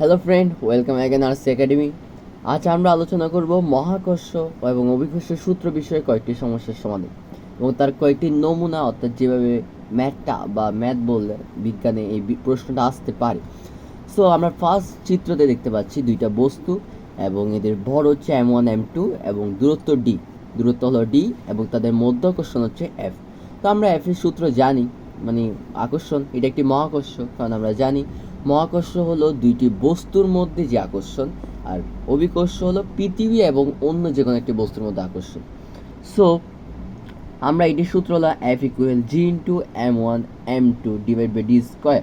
Hello friend welcome again আর্স academy আজ আমরা আলোচনা করব মহাকর্ষ এবং অভিকর্ষ সূত্র বিষয়ে কয়েকটি সমস্যার সমাধান এবং তার কয়েকটি নমুনা, অর্থাৎ যেভাবে ম্যাথটা বা ম্যাথ বললে বিজ্ঞানে এই প্রশ্নটা আসতে পারে। সো আমরা ফার্স্ট চিত্রতে দেখতে পাচ্ছি দুইটা বস্তু এবং এদের ভর হচ্ছে এম ওয়ান এম টু এবং দূরত্ব ডি দূরত্ব হলো ডি এবং তাদের মধ্য আকর্ষণ হচ্ছে এফ তো আমরা এফ এর সূত্র জানি মানে আকর্ষণ, এটা একটি মহাকর্ষ। কারণ আমরা জানি মহাকর্ষ হলো দুইটি বস্তুর মধ্যে যে আকর্ষণ, আর অভিকর্ষ হলো পৃথিবী এবং অন্য যে কোনো একটি বস্তুর মধ্যে আকর্ষণ। সো আমরা এটির সূত্র হলো F equal G into M one M two divide by D square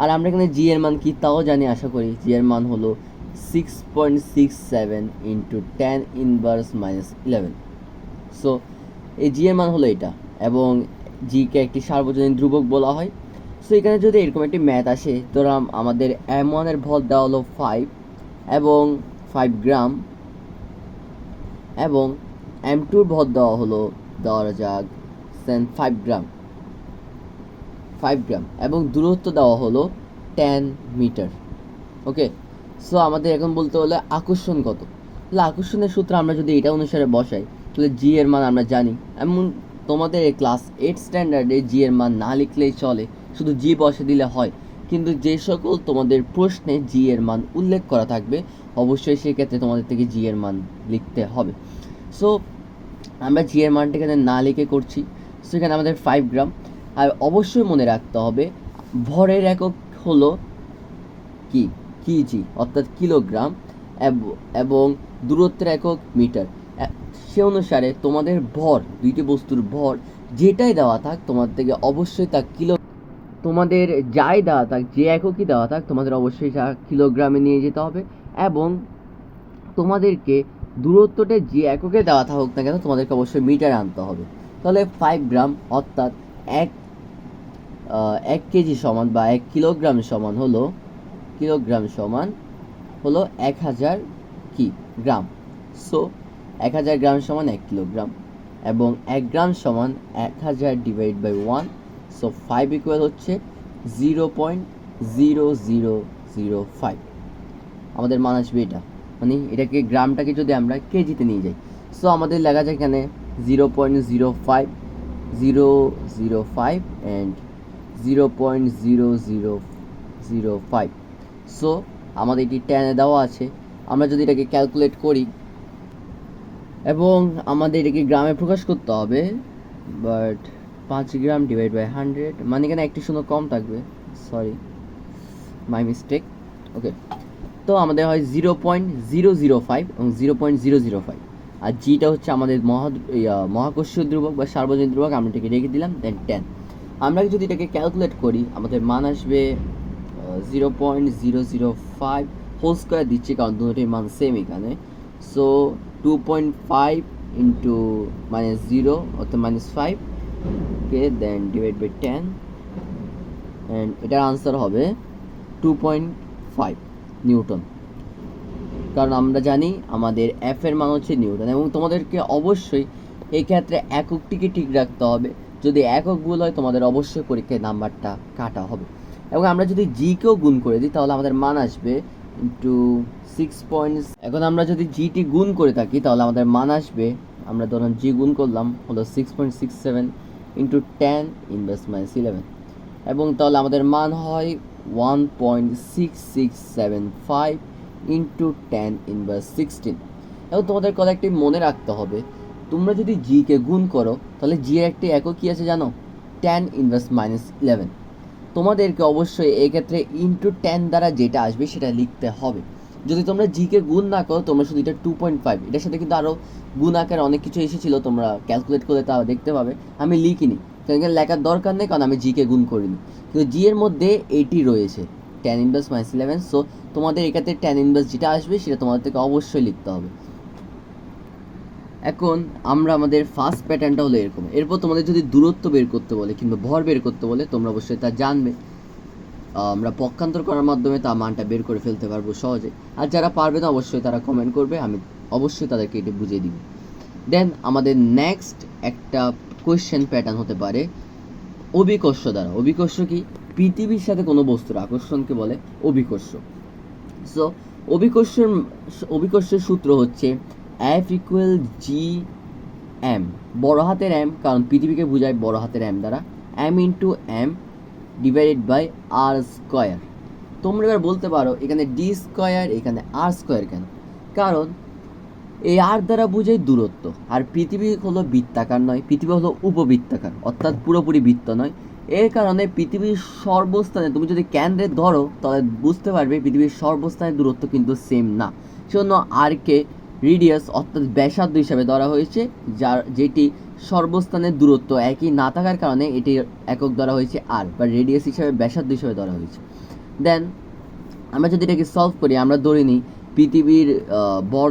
আর আমরা এখানে জি এর মান কি তাও জানি, আশা করি জি এর মান হলো six point six seven into ten inverse minus eleven so এই জি এর মান হলো এটা, এবং জিকে একটি সার্বজনীন ধ্রুবক বলা হয়। সো এখানে যদি এরকম একটি ম্যাথ আসে ধরো আম- আমাদের এম ওয়ানের ভর দেওয়া হলো ফাইভ এবং ফাইভ গ্রাম এবং এম টুর ভর দেওয়া হলো দেওয়া যাক সেন ফাইভ গ্রাম ফাইভ গ্রাম এবং দূরত্ব দেওয়া হলো টেন মিটার ওকে সো আমাদের এখন বলতে হলে আকর্ষণ কত? তাহলে আকর্ষণের সূত্র আমরা যদি এটা অনুসারে বসাই, তাহলে জি এর মান আমরা জানি। এমন তোমাদের ক্লাস এইট স্ট্যান্ডার্ডে জি এর মান না লিখলেই চলে। শুধু জি বসে দিলে হয়। কিন্তু যে সকল তোমাদের প্রশ্নে জি এর মান উল্লেখ করা থাকবে, অবশ্যই সেক্ষেত্রে তোমাদের থেকে জি এর মান লিখতে হবে। সো আমরা জি এর মানটা এখানে না লিখে করছি। সো এখানে আমাদের ফাইভ গ্রাম আর অবশ্যই মনে রাখতে হবে, ভরের একক হলো কি? কেজি অর্থাৎ কিলোগ্রাম এবং দূরত্বের একক মিটার সে অনুসারে তোমাদের ভর, দুইটি বস্তুর ভর, যেটাই দেওয়া থাক, তোমার থেকে অবশ্যই তা কিলো তোমাদের যাই দেওয়া থাক, যে এককই দেওয়া থাক, তোমাদের অবশ্যই তা কিলোগ্রামে নিয়ে যেতে হবে এবং তোমাদেরকে দূরত্বটা যে এককে দেওয়া থাকুক না কেন, তোমাদেরকে অবশ্যই মিটার আনতে হবে। তাহলে ফাইভ গ্রাম অর্থাৎ এক এক কেজি সমান বা এক কিলোগ্রাম সমান হলো, কিলোগ্রাম সমান হলো এক হাজার কি? গ্রাম। সো এক হাজার গ্রাম সমান এক কিলোগ্রাম এবং এক গ্রাম সমান এক হাজার divide by one so five equal হচ্ছে zero point zero zero zero five আমাদের মান আসবে এটা। মানে এটাকে গ্রামটাকে যদি আমরা কেজিতে নিয়ে যাই। সো আমাদের লেখা যায় এখানে zero point zero five zero zero five and zero point zero zero zero five so আমাদের এটি টেনে দেওয়া আছে। আমরা যদি এটাকে ক্যালকুলেট করি, এবং আমাদের এটাকে গ্রামে প্রকাশ করতে হবে বাট পাঁচ গ্রাম ডিভাইড বাই হান্ড্রেড মানে এখানে একটি শূন্য কম থাকবে। সরি মাই মিস্টেক ওকে তো আমাদের হয় zero point zero zero five এবং zero point zero zero five আর জিটা হচ্ছে আমাদের মহা মহাকর্ষীয় ধ্রুবক বা সার্বজনীন ধ্রুবক, আমরা এটাকে রেখে দিলাম দেন টেন আমরা যদি এটাকে ক্যালকুলেট করি, আমাদের মান আসবে zero point zero zero five whole square দিচ্ছি, কারণ দুটোটির মান সেম এখানে। So two point five into minus zero অর্থাৎ minus five K then divide by ten and এটার আনসার হবে টু পয়েন্ট ফাইভ নিউটন কারণ আমরা জানি আমাদের এফ এর মান হচ্ছে নিউটন এবং তোমাদেরকে অবশ্যই এই ক্ষেত্রে এককটিকে ঠিক রাখতে হবে। যদি একক ভুল হয়, তোমাদের অবশ্যই পরীক্ষায় নাম্বারটা কাটা হবে। এবং আমরা যদি জিকেও গুণ করে দিই, তাহলে আমাদের মান আসবে ইন্টু সিক্স পয়েন্ট এখন আমরা যদি জিটি গুণ করে থাকি, তাহলে আমাদের মান আসবে, আমরা ধরুন জি গুণ করলাম, হলো six point six seven into ten inverse minus eleven এবং তাহলে আমাদের মান হয় one point six six seven five into ten inverse sixteen এবং তোমাদের কথা একটি মনে রাখতে হবে, তোমরা যদি জিকে গুণ করো, তাহলে জি একটি একক কী আছে জানো? টেন ইনভার্স মাইনাস ইলেভেন তোমাদেরকে অবশ্যই এক্ষেত্রে ইন্টু টেন দ্বারা যেটা আসবে সেটা লিখতে হবে। যদি তোমরা জিকে গুণ না করো, তোমরা শুধু এটা টু পয়েন্ট ফাইভ এটার সাথে কিন্তু আরও গুণ আকারে অনেক কিছু এসেছিল, তোমরা ক্যালকুলেট করলে তা দেখতে পাবে। আমি লিখিনি, কারণ লেখার দরকার নেই, কারণ আমি জিকে গুণ করিনি। কিন্তু জি এর মধ্যে এইটি রয়েছে ten inverse minus eleven so তোমাদের এক্ষেত্রে টেন ইনভার্স যেটা আসবে, সেটা তোমাদের থেকে অবশ্যই লিখতে হবে। এখন আমরা আমাদের ফার্স্ট প্যাটার্নটা হলো এরকম এরপর তোমাদের যদি দূরত্ব বের করতে বলে, কিংবা ভর বের করতে বলে, তোমরা অবশ্যই তা জানবে। আমরা পক্ষান্তর করার মাধ্যমে তা মানটা বের করে ফেলতে পারব সহজে আর যারা পারবে না, অবশ্যই তারা কমেন্ট করবে, আমি অবশ্যই তাদেরকে এটি বুঝিয়ে দিব। দেন আমাদের নেক্সট একটা কোয়েশ্চেন প্যাটার্ন হতে পারে, অভিকর্ষ দ্বারা। অভিকর্ষ কি? পৃথিবীর সাথে কোনো বস্তুর আকর্ষণকে বলে অভিকর্ষ। সো অভিকর্ষের অভিকর্ষের সূত্র হচ্ছে এফ ইকুয়াল জি এম বড় হাতের এম কারণ পৃথিবীকে বোঝায় বড় হাতের এম দ্বারা। M into M divided by R square তোমরা এবার বলতে পারো, এখানে ডি স্কোয়ার এখানে আর স্কোয়ার কেন? কারণ এই আর দ্বারা বোঝায় দূরত্ব। আর পৃথিবী হলো বৃত্তাকার নয়, পৃথিবী হলো উপবৃত্তাকার, অর্থাৎ পুরোপুরি বৃত্ত নয়। এর কারণে পৃথিবীর সর্বস্থানে, তুমি যদি কেন্দ্রে ধরো, তাহলে বুঝতে পারবে পৃথিবীর সর্বস্থানের দূরত্ব কিন্তু সেম না। সেজন্য আরকে রিডিয়াস অর্থাৎ ব্যাসার্ধ হিসাবে ধরা হয়েছে, যার, যেটি সর্বস্থানের দূরত্ব একই না থাকার কারণে এটি একক ধরা হয়েছে আর বা রেডিয়াস হিসাবে ব্যাসার্ধ হিসাবে ধরা হয়েছে। দেন আমরা যদি এটাকে সলভ করি, আমরা ধরে নিই পৃথিবীর বর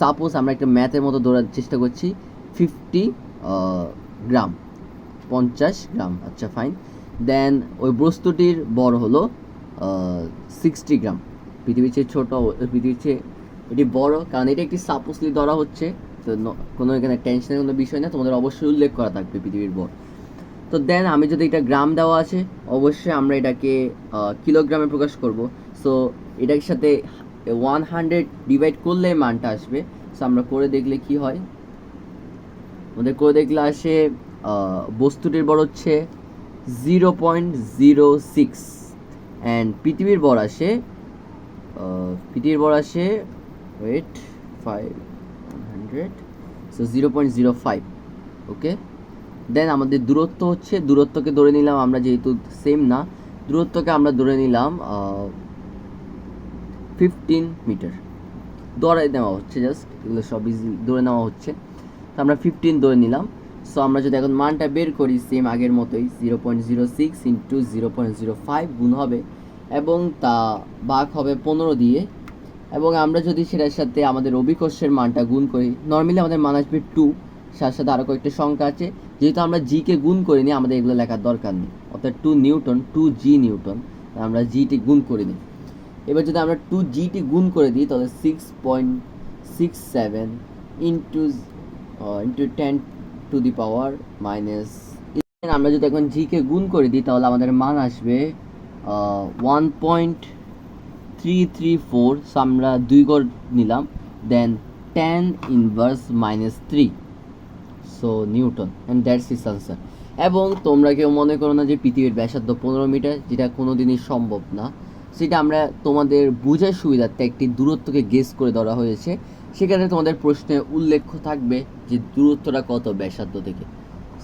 সাপোজ আমরা একটা ম্যাথের মতো ধরার চেষ্টা করছি ফিফটি গ্রাম পঞ্চাশ গ্রাম আচ্ছা ফাইন দেন ওই বস্তুটির বর হলো সিক্সটি গ্রাম পৃথিবীর চেয়ে ছোটো, পৃথিবীর চেয়ে এটি বড়, কারণ এটা একটি সাপোজলি ধরা হচ্ছে। তো কোনো এখানে টেনশনের কোনো বিষয় না, তোমাদের অবশ্যই উল্লেখ করা থাকবে পৃথিবীর বর তো দেন আমি যদি এটা গ্রাম দেওয়া আছে, অবশ্যই আমরা এটাকে কিলোগ্রামে প্রকাশ করব। সো এটার সাথে ওয়ান হান্ড্রেড ডিভাইড করলে মানটা আসবে। সো আমরা করে দেখলে কি হয়? আমাদের করে দেখলে আসে বস্তুটির বড় হচ্ছে zero point zero six and পৃথিবীর বড় আসে পৃথিবীর বড় আসে weight five hundred so zero point zero five okay then আমাদের দূরত্ব হচ্ছে, দূরত্বকে ধরে নিলাম আমরা যেহেতু সেম না, দূরত্বকে আমরা ধরে নিলাম ফিফটিন মিটার ধরে নেওয়া হচ্ছে জাস্ট এগুলো সব ইজি ধরে নেওয়া হচ্ছে। তো আমরা ফিফটিন ধরে নিলাম। সো আমরা যদি এখন মানটা বের করি সেম আগের মতোই zero point zero six into zero point zero five গুণ হবে, এবং তা বাঘ হবে পনেরো দিয়ে এবং আমরা যদি সেটার সাথে আমাদের অভিকর্ষের মানটা গুণ করি নর্মালি আমাদের মান আসবে টু সাথে সাথে আরও কয়েকটা সংখ্যা আছে। যেহেতু আমরা জিকে গুণ করিনি, আমাদের এগুলো লেখার দরকার নেই। অর্থাৎ two newton two G newton, আমরা জিটি গুণ করে নিই। এবার যদি আমরা টু জিটি গুণ করে দিই, তাহলে six point six seven into into ten to the power minus আমরা যদি এখন জিকে গুণ করে দিই, তাহলে আমাদের মান আসবে one point three three four আমরা দুই গড় নিলাম then ten inverse minus three so newton and that's is answer এবং তোমরা কেউ মনে করো না যে পৃথিবীর ব্যাসার্ধ পনেরো মিটার, যেটা কোনো দিনই সম্ভব না। সেটা আমরা তোমাদের বোঝার সুবিধার্থে একটি দূরত্বকে গেস করে ধরা হয়েছে। সেখানে তোমাদের প্রশ্নে উল্লেখ থাকবে যে দূরত্বটা কত ব্যাসার্ধ থেকে।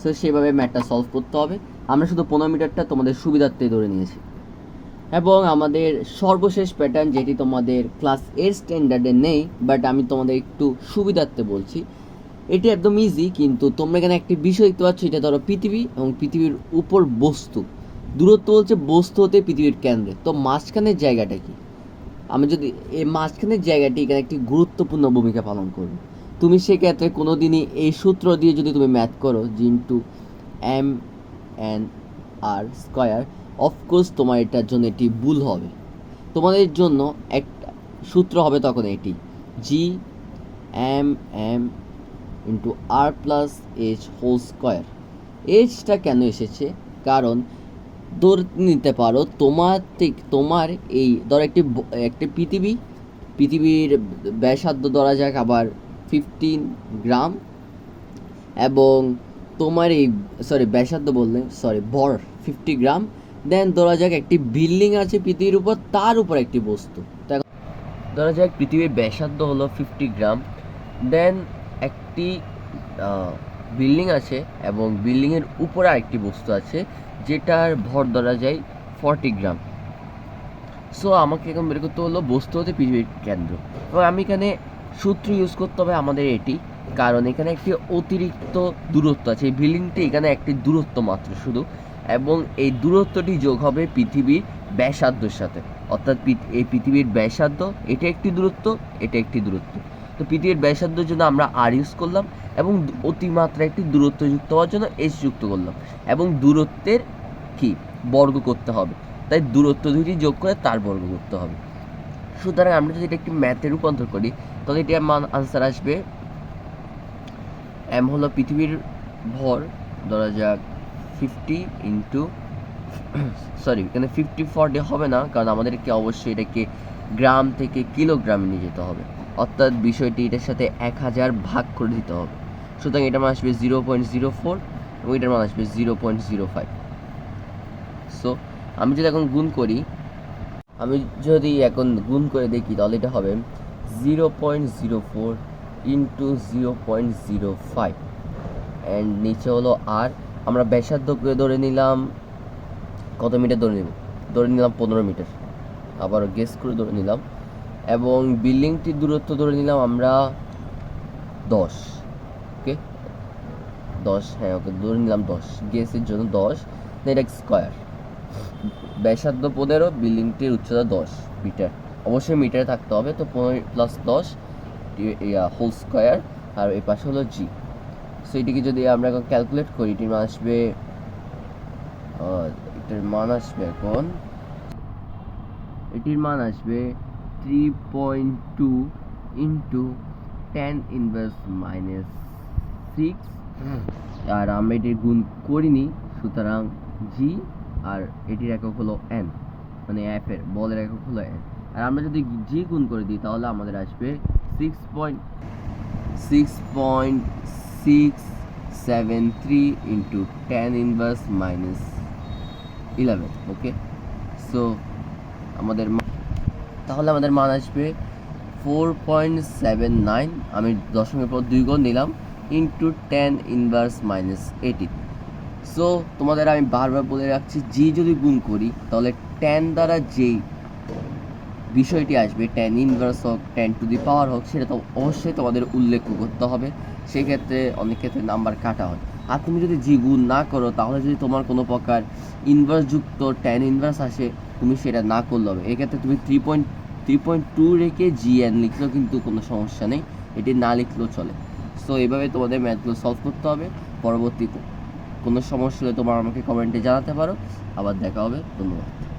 সো সেভাবে ম্যাটটা সলভ করতে হবে। আমরা শুধু পনেরো মিটারটা তোমাদের সুবিধার্থে ধরে নিয়েছি। এবং আমাদের সর্বশেষ প্যাটার্ন যেটি তোমাদের ক্লাস এইট স্ট্যান্ডার্ডে নেই বাট আমি তোমাদের একটু সুবিধার্থে বলছি। এটি একদম ইজি কিন্তু তোমরা এখানে একটি বিষয় দেখতে পাচ্ছ, এটা ধরো পৃথিবী এবং পৃথিবীর উপর বস্তু। দূরত্ব হচ্ছে বস্তু হতে পৃথিবীর কেন্দ্রে। তো মাঝখানের জায়গাটা কি? আমি যদি, এই মাঝখানের জায়গাটি এখানে একটি গুরুত্বপূর্ণ ভূমিকা পালন করবে। তুমি সেক্ষেত্রে কোনো দিনই এই সূত্র দিয়ে যদি তুমি ম্যাথ করো G into M N R square of course তোমার এটার জন্য এটি ভুল হবে। তোমাদের জন্য একটা সূত্র হবে তখন এটি। G M M into R plus H whole square এইচটা কেন এসেছে? কারণ ধরে নিতে পারো, তোমার ঠিক তোমার এই ধর একটি একটি পৃথিবী, পৃথিবীর ব্যাসার্ধ ধরা যাক আবার ফিফটিন গ্রাম এবং তোমার এই সরি ব্যাসার্ধ বললে সরি বর ফিফটি গ্রাম দেন ধরা যাক একটি বিল্ডিং আছে পৃথিবীর উপর, তার উপর একটি বস্তু। ধরা যাক পৃথিবীর ব্যাসার্ধ হলো ফিফটি গ্রাম। দেন একটি বিল্ডিং আছে এবং বিল্ডিংয়ের উপরে আরেকটি বস্তু আছে, যেটার ভর ধরা যায় ফর্টি গ্রাম। সো আমাকে এখন বের করতে হলো বস্তু হতে পৃথিবীর কেন্দ্র। এবং আমি এখানে সূত্র ইউজ করতে হবে আমাদের এটি, কারণ এখানে একটি অতিরিক্ত দূরত্ব আছে। এই বিল্ডিংটি এখানে একটি দূরত্ব মাত্র শুধু। এবং এই দূরত্বটি যোগ হবে পৃথিবীর ব্যাসার্ধের সাথে। অর্থাৎ এই পৃথিবীর ব্যাসার্ধ, এটা একটি দূরত্ব, এটা একটি দূরত্ব। তো পৃথিবীর ব্যাসার্ধের জন্য আমরা আর ইউজ করলাম এবং অতিমাত্রা একটি দূরত্ব যুক্ত হওয়ার জন্য এস যুক্ত করলাম। এবং দূরত্বের কি? বর্গ করতে হবে। তাই দূরত্ব দুটি যোগ করে তার বর্গ করতে হবে। সুতরাং আমরা যদি এটা একটি ম্যাথে রূপান্তর করি, তাহলে এটির মান আনসার আসবে এম হলো পৃথিবীর ভর, ধরা যাক ফিফটি ইন্টু সরি এখানে ফিফটি ফোর ডে হবে না, কারণ আমাদেরকে অবশ্যই এটাকে গ্রাম থেকে কিলোগ্রামে নিয়ে যেতে হবে। অর্থাৎ বিষয়টি এটার সাথে এক হাজার ভাগ করে দিতে হবে। সুতরাং এটার মান আসবে জিরো পয়েন্ট জিরো ফোর এবং এটার মান আসবে zero point zero five so আমি যদি এখন গুণ করি, আমি যদি এখন গুণ করে দেখি, তাহলে এটা হবে zero point zero four into zero point zero five and নিচে হলো আর আমরা ব্যাসার্ধকে ধরে নিলাম, কত মিটার ধরে নিব? ধরে নিলাম পনেরো মিটার। আবার গেস করে ধরে নিলাম। এবং বিল্ডিংটির দূরত্ব ধরে নিলাম আমরা দশ। ওকে দশ হ্যাঁ ওকে ধরে নিলাম দশ। গেসের জন্য দশ এটা স্কোয়ার ব্যাসার্ধ পনেরো বিল্ডিংটির উচ্চতা দশ মিটার। অবশ্যই মিটারে থাকতে হবে, তো পনেরো প্লাস দশ হোল স্কোয়ার আর এই পাশে হলো জি সো এটিকে যদি আমরা এখন ক্যালকুলেট করি এটির মান আসবে এটার মান আসবে এখন এটির মান আসবে three point two into ten inverse minus six আর আমরা এটির গুণ করিনি সুতরাং জি আর এটির একক হলো এন মানে এর বলের একক হলো এন আর আমরা যদি জি গুণ করে দিই তাহলে আমাদের আসবে six point six point six seven three into ten inverse minus eleven okay so আমাদের তাহলে আমাদের মান আসবে ফোর পয়েন্ট সেভেন নাইন আমি দশমের পর দুই গুণ নিলাম into ten inverse minus eighteen so তোমাদের আমি বারবার বলে রাখছি জি যদি গুণ করি, তাহলে টেন দ্বারা যেই বিষয়টি আসবে টেন ইনভার্স হোক টেন টু দি পাওয়ার হোক, সেটা তো অবশ্যই তোমাদের উল্লেখ করতে হবে। সেক্ষেত্রে অনেক ক্ষেত্রে নাম্বার কাটা হয়। আর তুমি যদি জি গুণ না করো, তাহলে যদি তোমার কোনো প্রকার ইনভার্স যুক্ত টেন ইনভার্স আসে, তুমি সেটা না করলে হবে। এক্ষেত্রে তুমি three point three point two রেখে জি এন লিখলেও কিন্তু কোনো সমস্যা নেই। এটি না লিখলেও চলে। সো এভাবে তোমাদের ম্যাথগুলো সলভ করতে হবে। পরবর্তী কোনো সমস্যা হলে তোমার আমাকে কমেন্টে জানাতে পারো। আবার দেখা হবে। ধন্যবাদ।